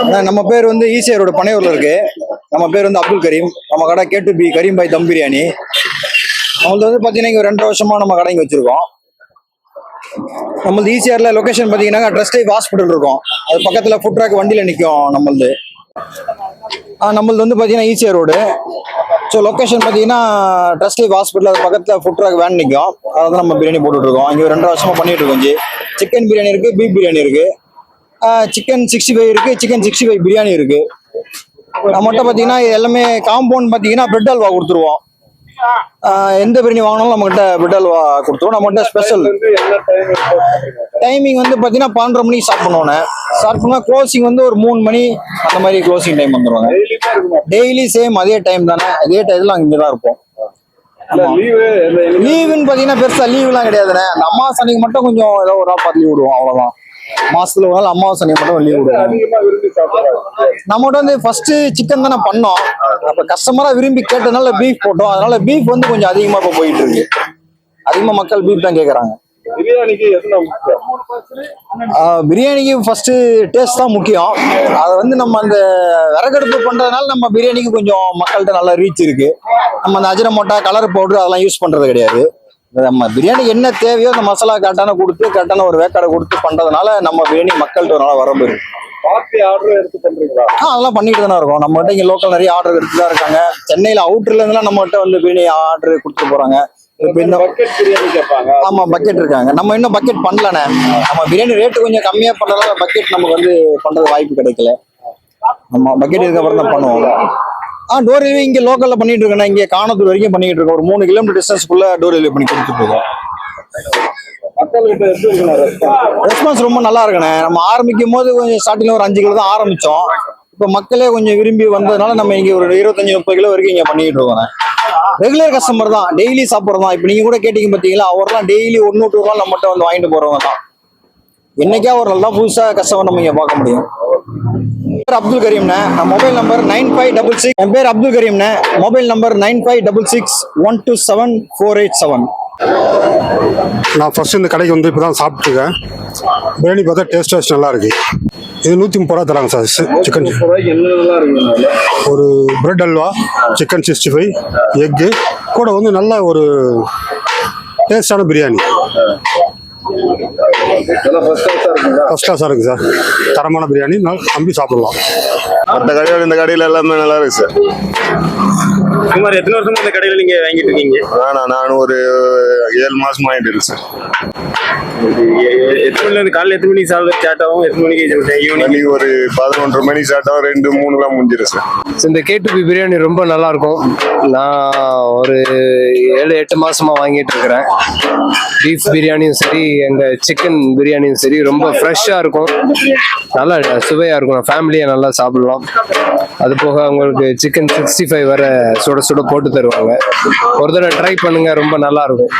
அண்ணா, நம்ம பேர் வந்து ஈசியரோட பனையூர்ல இருக்கு. நம்ம பேர் வந்து அப்துல் கரீம். நம்ம கடை கேட்டு பி கரீம் பாய் தம் பிரியாணி. நம்மளது வந்து பார்த்தீங்கன்னா இங்கே ரெண்டரை வருஷமா நம்ம கடை இங்கே வச்சிருக்கோம். நம்மளது ஈசிஆர்ல லொகேஷன் பார்த்தீங்கன்னா ட்ரஸ்ட் டைப் ஹாஸ்பிட்டல் இருக்கும். அது பக்கத்தில் ஃபுட் ட்ராக் வண்டியில் நிற்கும் நம்மளது. ஆ, நம்மளது வந்து பார்த்தீங்கன்னா ஈசிஆர் ரோடு. ஸோ லொக்கேஷன் பார்த்தீங்கன்னா ட்ரஸ்ட் டைப் ஹாஸ்பிட்டல் அது பக்கத்தில் ஃபுட் ட்ராக் வேன் நிற்கும் அதை தான் நம்ம பிரியாணி போட்டுட்டு இருக்கோம். இங்கே ரெண்டரை வருஷமா பண்ணிகிட்டு இருக்கோம் சிக்கன் பிரியாணி இருக்கு பீஃப் பிரியாணி இருக்குது சிக்கன் சிக்ஸ்டி ஃபைவ் இருக்கு சிக்கன் சிக்ஸ்டி ஃபைவ் பிரியாணி இருக்கு. நம்மகிட்ட பார்த்தீங்கன்னா எல்லாமே காம்பவுண்ட் பார்த்தீங்கன்னா பிரெட் அல்வா கொடுத்துருவோம். எந்த பிரியாணி வாங்கினாலும் நம்மகிட்ட பிரெட் அல்வா கொடுத்துருவோம். நம்மகிட்ட ஸ்பெஷல் டைமிங் வந்து பார்த்தீங்கன்னா பன்னெண்டரை மணிக்கு ஸ்டார்ட் பண்ணுவோம் ஸ்டார்ட் பண்ணா க்ளோசிங் வந்து ஒரு மூணு மணி அந்த மாதிரி க்ளோசிங் டைம் வந்துருவாங்க. டெய்லி சேம் அதே டைம் தானே. அதே டயத்தில் அங்கே தான் இருப்போம். லீவுன்னு பார்த்தீங்கன்னா பெருசா லீவுலாம் கிடையாதுண்ணே அந்த அம்மாவாசை அன்னைக்கு மட்டும் கொஞ்சம் ஏதோ ஒரு நாள் பார்த்து லீவ் விடுவோம் அவ்வளோதான் மாசத்துல ஒரு நாள் அம்மாவாசை அன்னைக்கு மட்டும் லீவ் விடுவோம். நம்மகிட்ட வந்து ஃபர்ஸ்ட் சிக்கன் தானே பண்ணோம். அப்ப கஸ்டமரா விரும்பி கேட்டனால பீஃப் போட்டோம். அதனால பீஃப் வந்து கொஞ்சம் அதிகமா இப்ப போயிட்டு இருக்கு. அதிகமா மக்கள் பீஃப் தான் கேக்குறாங்க. பிரியாணிக்கு ஃபர்ஸ்ட் டேஸ்ட் தான் முக்கியம். அதை வந்து நம்ம அந்த விறகடுப்பு பண்றதுனால நம்ம பிரியாணிக்கு கொஞ்சம் மக்கள்கிட்ட நல்ல ரீச் இருக்கு. நம்ம அந்த அஜினமோட்டா கலர் பவுடர் அதெல்லாம் யூஸ் பண்றது கிடையாது. நம்ம பிரியாணி என்ன தேவையோ அந்த மசாலா கரெக்டான கொடுத்து கரெக்டான ஒரு வேக்காடை கொடுத்து பண்றதுனால நம்ம பிரியாணி மக்கள்கிட்ட ஒரு நல்ல வரம்பு இருக்கு. பார்ட்டி ஆர்டர் எடுத்து பண்றீங்களா ஆ அதெல்லாம் பண்ணிட்டு தானே இருக்கோம். நம்மகிட்ட இங்க லோக்கல் நிறைய ஆர்டர் எடுத்து தான் இருக்காங்க. சென்னையில அவுட்டர்ல இருந்துலாம் நம்மகிட்ட வந்து பிரியாணி ஆர்டர் கொடுத்து போறாங்க. இப்ப இன்னும் பக்கெட் பிரியாணி கேட்பாங்க. ஆமா பக்கெட் இருக்காங்க. நம்ம இன்னும் பக்கெட் பண்ணலண்ணே. நம்ம பிரியாணி ரேட்டு கொஞ்சம் கம்மியா பண்ணதால பக்கெட் நமக்கு வந்து பண்றது வாய்ப்பு கிடைக்கல. ஆமா பக்கெட் இதுக்கப்புறம் தான் பண்ணுவோம். ஆ டோர் டெலிவரி இங்கே லோக்கலில் பண்ணிட்டு இருக்கேன். இங்கே காணத்தூர் வரைக்கும் பண்ணிட்டு இருக்கோம் ஒரு மூணு கிலோமீட்டர் டிஸ்டன்ஸ்க்குள்ள டோர் டெலிவரி பண்ணி கொடுத்துட்டு இருக்கோம் மக்கள் ரெஸ்பான்ஸ் ரொம்ப நல்லா இருக்குண்ணே. நம்ம ஆரம்பிக்கும் போது கொஞ்சம் ஸ்டார்டிங்ல ஒரு அஞ்சு கிலோ தான் ஆரம்பிச்சோம். இப்போ மக்களே கொஞ்சம் விரும்பி வந்ததுனால நம்ம இங்கே ஒரு இருபத்தஞ்சு முப்பது கிலோ வரைக்கும் இங்கே பண்ணிட்டு இருக்கோம் ரெகுலர் கஸ்டமர் தான். டெய்லி சாப்பிட்றது தான். இப்போ நீங்கள் கூட கேட்டிங்க பார்த்தீங்களா அவர்லாம் டெய்லி ஒன்று டூ ரூபா நம்மகிட்ட வந்து வாங்கிட்டு போகிறவங்க தான். என்னைக்கா ஒரு நல்லா புதுசாக கஸ்டமர் நம்ம இங்கே பார்க்க முடியும்? அப்துல் கரீம்ண்ணே. நான் mobile number nine five double six. என் பேர் Abdul கரீம்ண்ணே. Mobile number nine five double six one two seven four eight seven. நான் ஃபர்ஸ்ட் இந்த கடைக்கு வந்து இப்போ தான் சாப்பிட்ருக்கேன் பிரியாணி பார்த்தா டேஸ்ட் வாய்ஸ் நல்லா இருக்கு இது நூற்றி முப்பது ரூபா தராங்க சார் சிக்கன் ஒரு bread halwa chicken sixty five egg கூட வந்து நல்ல ஒரு டேஸ்டான பிரியாணி. ஃபர்ஸ்ட் கிளாஸாக இருக்குது சார் தரமான பிரியாணி. நம்பி சாப்பிடலாம். மற்ற கடையோட இந்த கடையில எல்லாமே நல்லா இருக்கு சார் சுமார் எத்தனை வருஷமா இந்த கடையில நீங்க வாங்கிட்டு இருக்கீங்க? ஆனா நான் ஒரு ஏழு மாசம் ஆயிட்டு இருக்கு சார் எத்தனை இருந்து காலையில எத்தனை மணிக்கு சாப்பிட ஸ்டார்ட் ஆகும்? எத்தனை மணிக்கு ஈவினிங் மணி ஒரு பதினொன்றரை மணி சாப்பிட்டா ரெண்டு மூணுலாம் முடிஞ்சிடும் சார். ஸோ இந்த கேட்டுபி பிரியாணி ரொம்ப நல்லா இருக்கும் நான் ஒரு ஏழு எட்டு மாசமா வாங்கிட்டு இருக்கிறேன். பீஃப் பிரியாணியும் சரி எங்க சிக்கன் பிரியாணியும் சரி ரொம்ப ஃப்ரெஷ்ஷாக இருக்கும். நல்லா சுவையாக இருக்கும். ஃபேமிலியை நல்லா சாப்பிடலாம். அது போக அவங்களுக்கு சிக்கன் சிக்ஸ்டி ஃபைவ் வர சுட சுட போட்டு தருவாங்க. ஒரு தடவை ட்ரை பண்ணுங்க ரொம்ப நல்லா இருக்கும்